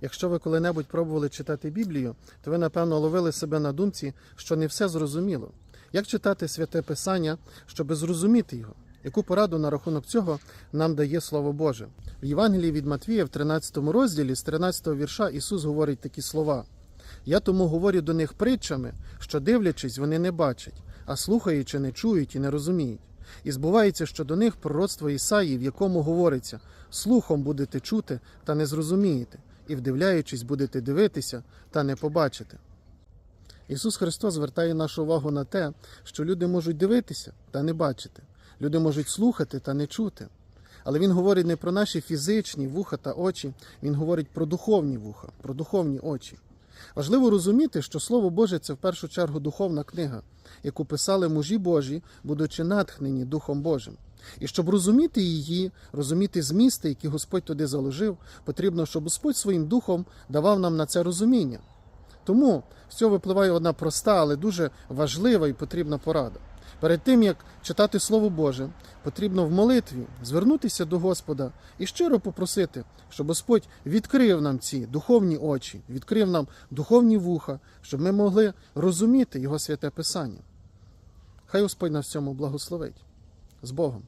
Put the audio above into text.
Якщо ви коли-небудь пробували читати Біблію, то ви напевно ловили себе на думці, що не все зрозуміло. Як читати святе Писання, щоб зрозуміти його? Яку пораду на рахунок цього нам дає Слово Боже? В Євангелії від Матвія, в 13 розділі, з 13 вірша, Ісус говорить такі слова: Я тому говорю до них притчами, що дивлячись, вони не бачать, а слухаючи, не чують і не розуміють. І збувається, що до них пророцтво Ісаї, в якому говориться: слухом будете чути та не зрозумієте, і вдивляючись, будете дивитися та не побачите. Ісус Христос звертає нашу увагу на те, що люди можуть дивитися та не бачити, люди можуть слухати та не чути. Але Він говорить не про наші фізичні вуха та очі, Він говорить про духовні вуха, про духовні очі. Важливо розуміти, що Слово Боже це в першу чергу духовна книга, яку писали мужі Божі, будучи натхнені Духом Божим. І щоб розуміти її, розуміти змісти, які Господь туди заложив, потрібно, щоб Господь своїм духом давав нам на це розуміння. Тому з цього випливає одна проста, але дуже важлива і потрібна порада. Перед тим як читати Слово Боже, потрібно в молитві звернутися до Господа і щиро попросити, щоб Господь відкрив нам ці духовні очі, відкрив нам духовні вуха, щоб ми могли розуміти Його святе Писання. Хай Господь нас в цьому благословить. З Богом!